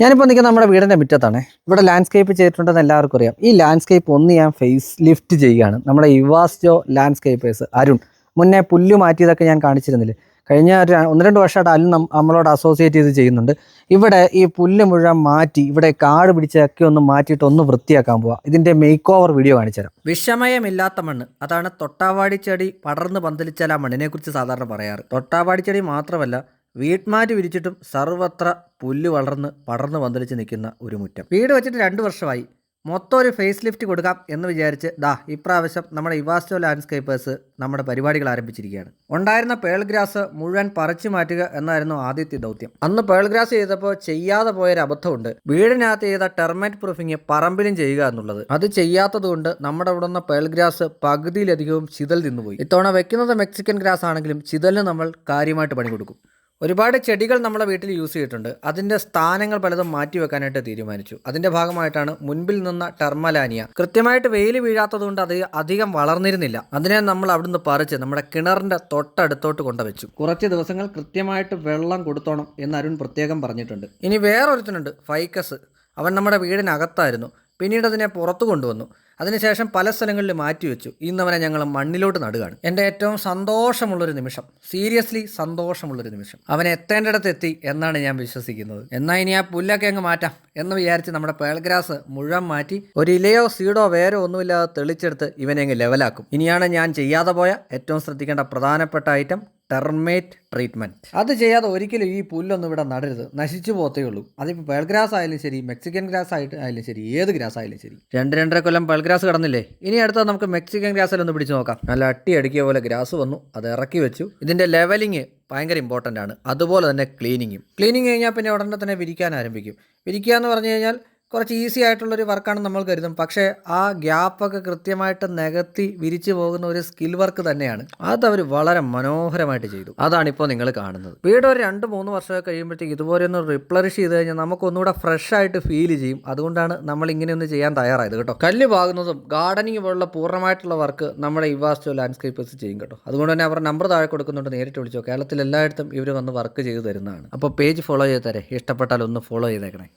ഞാനിപ്പോൾ നിൽക്കുന്നത് നമ്മുടെ വീടിന്റെ മുറ്റത്താണ്. ഇവിടെ ലാൻഡ്സ്കേപ്പ് ചെയ്തിട്ടുണ്ടെന്ന് എല്ലാവർക്കും അറിയാം. ഈ ലാൻഡ്സ്കേപ്പ് ഒന്ന് ഞാൻ ഫേസ് ലിഫ്റ്റ് ചെയ്യുകയാണ്. നമ്മുടെ യുവാസ്റ്റോ ലാൻഡ്സ്കേപ്പേഴ്സ് അരുൺ. മുന്നേ പുല്ല് മാറ്റിയതൊക്കെ ഞാൻ കാണിച്ചിരുന്നില്ലേ? കഴിഞ്ഞ ഒരു ഒന്ന് രണ്ട് വർഷമായിട്ട് അരുൺ നമ്മളോട് അസോസിയേറ്റ് ചെയ്ത് ചെയ്യുന്നുണ്ട്. ഇവിടെ ഈ പുല്ല് മുഴുവൻ മാറ്റി ഇവിടെ കാട് പിടിച്ചൊക്കെ ഒന്ന് മാറ്റിയിട്ട് ഒന്ന് വൃത്തിയാക്കാൻ പോവാം. ഇതിന്റെ മേക്ക് ഓവർ വീഡിയോ കാണിച്ചു തരാം. വിഷമയമില്ലാത്ത മണ്ണ്. അതാണ് തൊട്ടാവാടി ചെടി പടർന്ന് പന്തലിച്ചാൽ ആ മണ്ണിനെ കുറിച്ച് സാധാരണ പറയാറ്. തൊട്ടാവാടി ചെടി മാത്രമല്ല വീട്ട്മാറ്റ് വിരിച്ചിട്ടും സർവത്ര പുല്ല് വളർന്ന് പടർന്നു പന്തലിച്ച് നിൽക്കുന്ന ഒരു മുറ്റം. വീട് വെച്ചിട്ട് രണ്ട് വർഷമായി. മൊത്തം ഒരു ഫേസ് ലിഫ്റ്റ് കൊടുക്കാം എന്ന് വിചാരിച്ച് ദാ ഇപ്രാവശ്യം നമ്മുടെ ഇവാസ്റ്റോ ലാൻഡ്സ്കേപ്പേഴ്സ് നമ്മുടെ പരിപാടികൾ ആരംഭിച്ചിരിക്കുകയാണ്. ഉണ്ടായിരുന്ന പേൾ ഗ്രാസ് മുഴുവൻ പറിച്ചു മാറ്റുക എന്നായിരുന്നു ആദ്യത്തെ ദൗത്യം. അന്ന് പേൾ ഗ്രാസ് ചെയ്തപ്പോൾ ചെയ്യാതെ പോയൊരു അബദ്ധമുണ്ട്. വീടിനകത്ത് ചെയ്ത ടെർമൈറ്റ് പ്രൂഫിങ് പറമ്പിലും ചെയ്യുക എന്നുള്ളത്. അത് ചെയ്യാത്തത് കൊണ്ട് നമ്മുടെ ഇവിടെ നിന്ന് പേൾ ഗ്രാസ് പകുതിയിലധികവും ചിതൽ തിന്നുപോയി. ഇത്തവണ വെക്കുന്നത് മെക്സിക്കൻ ഗ്രാസ് ആണെങ്കിലും ചിതലിന് നമ്മൾ കാര്യമായിട്ട് പണി കൊടുക്കും. ഒരുപാട് ചെടികൾ നമ്മളെ വീട്ടിൽ യൂസ് ചെയ്തിട്ടുണ്ട്. അതിന്റെ സ്ഥാനങ്ങൾ പലതും മാറ്റി വെക്കാനായിട്ട് തീരുമാനിച്ചു. അതിന്റെ ഭാഗമായിട്ടാണ് മുൻപിൽ നിന്ന ടെർമലാനിയ. കൃത്യമായിട്ട് വെയിൽ വീഴാത്തതുകൊണ്ട് അത് അധികം വളർന്നിരുന്നില്ല. അതിനെ നമ്മൾ അവിടുന്ന് പറിച്ച് നമ്മുടെ കിണറിന്റെ തൊട്ടടുത്തോട്ട് കൊണ്ടുവച്ചു. കുറച്ച് ദിവസങ്ങൾ കൃത്യമായിട്ട് വെള്ളം കൊടുത്തോണം എന്ന് അരുൺ പ്രത്യേകം പറഞ്ഞിട്ടുണ്ട്. ഇനി വേറൊരുത്തനുണ്ട് ഫൈക്കസ്. അവൻ നമ്മുടെ വീടിനകത്തായിരുന്നു. പിന്നീട് അതിനെ പുറത്തു കൊണ്ടുവന്നു. അതിനുശേഷം പല സ്ഥലങ്ങളിൽ മാറ്റിവെച്ചു. ഇന്നവനെ ഞങ്ങൾ മണ്ണിലോട്ട് നടുകയാണ്. എന്റെ ഏറ്റവും സന്തോഷമുള്ളൊരു നിമിഷം സീരിയസ്ലി സന്തോഷമുള്ളൊരു നിമിഷം. അവൻ എത്തേണ്ടിടത്ത് എത്തി എന്നാണ് ഞാൻ വിശ്വസിക്കുന്നത്. എന്നാൽ ഇനി ആ പുല്ലൊക്കെ അങ്ങ് മാറ്റാം എന്ന് വിചാരിച്ച് നമ്മുടെ പേൾഗ്രാസ് മുഴുവൻ മാറ്റി ഒരു ഇലയോ സീഡോ വേരോ ഒന്നുമില്ലാതെ തെളിച്ചെടുത്ത് ഇവനെ അങ്ങ് ലെവലാക്കും. ഇനിയാണ് ഞാൻ ചെയ്യാതെ പോയ ഏറ്റവും ശ്രദ്ധിക്കേണ്ട പ്രധാനപ്പെട്ട ഐറ്റം ടെർമേറ്റ് ട്രീറ്റ്മെന്റ് അത് ചെയ്യാതെ ഒരിക്കലും ഈ പുല്ലൊന്നും ഇവിടെ നടരുത്. നശിച്ചു പോത്തേ ഉള്ളൂ. അതിപ്പോൾ പേൾഗ്രാസ് ആയാലും ശരി മെക്സിക്കൻ ഗ്രാസ് ആയിട്ട് ആയാലും ശരി ഏത് ഗ്രാസ് ആയാലും ശരി. രണ്ട് രണ്ടര കൊല്ലം പേൾഗ്രാസ് കടന്നില്ലേ? ഇനി അടുത്ത നമുക്ക് മെക്സിക്കൻ ഗ്രാസിലൊന്ന് പിടിച്ച് നോക്കാം. നല്ല അട്ടി അടിക്കിയ പോലെ ഗ്രാസ് വന്നു. അത് ഇറക്കി വെച്ചു. ഇതിന്റെ ലെവലിങ് ഭയങ്കര ഇമ്പോർട്ടന്റ് ആണ്. അതുപോലെ തന്നെ ക്ലീനിങ്ങും ക്ലീനിങ് കഴിഞ്ഞാൽ പിന്നെ ഉടനെ തന്നെ വിരിക്കാൻ ആരംഭിക്കും. വിരിക്കുക എന്ന് പറഞ്ഞു കഴിഞ്ഞാൽ കുറച്ച് ഈസി ആയിട്ടുള്ളൊരു വർക്കാണ് നമ്മൾ കരുതും. പക്ഷേ ആ ഗ്യാപ്പൊക്കെ കൃത്യമായിട്ട് നികത്തി വിരിച്ചു പോകുന്ന ഒരു സ്കിൽ വർക്ക് തന്നെയാണ്. അത് അവർ വളരെ മനോഹരമായിട്ട് ചെയ്തു. അതാണ് ഇപ്പോൾ നിങ്ങൾ കാണുന്നത്. വീട് ഒരു രണ്ട് മൂന്ന് വർഷമൊക്കെ കഴിയുമ്പോഴത്തേക്ക് ഇതുപോലെ ഒന്ന് റിപ്ലറിഷ് ചെയ്ത് കഴിഞ്ഞാൽ നമുക്ക് ഒന്നുകൂടെ ഫ്രഷ് ആയിട്ട് ഫീൽ ചെയ്യും. അതുകൊണ്ടാണ് നമ്മൾ ഇങ്ങനെയൊന്ന് ചെയ്യാൻ തയ്യാറായത് കേട്ടോ. കല്ല് പാകുന്നതും ഗാർഡനിങ് പോലുള്ള പൂർണമായിട്ടുള്ള വർക്ക് നമ്മുടെ ഇവാസ്റ്റോ ലാൻഡ്സ്കേപ്പേഴ്സ് ചെയ്യും കേട്ടോ. അതുകൊണ്ട് തന്നെ അവർ നമ്പർ താഴെ കൊടുക്കുന്നുണ്ട്. നേരിട്ട് വിളിച്ചോ. കേരളത്തിൽ എല്ലായിടത്തും ഇവർ വന്ന് വർക്ക് ചെയ്തു തരുന്നതാണ്. അപ്പോൾ പേജ് ഫോളോ ചെയ്ത് തരേ. ഇഷ്ടപ്പെട്ടാൽ ഒന്ന് ഫോളോ ചെയ്തേക്കണേ.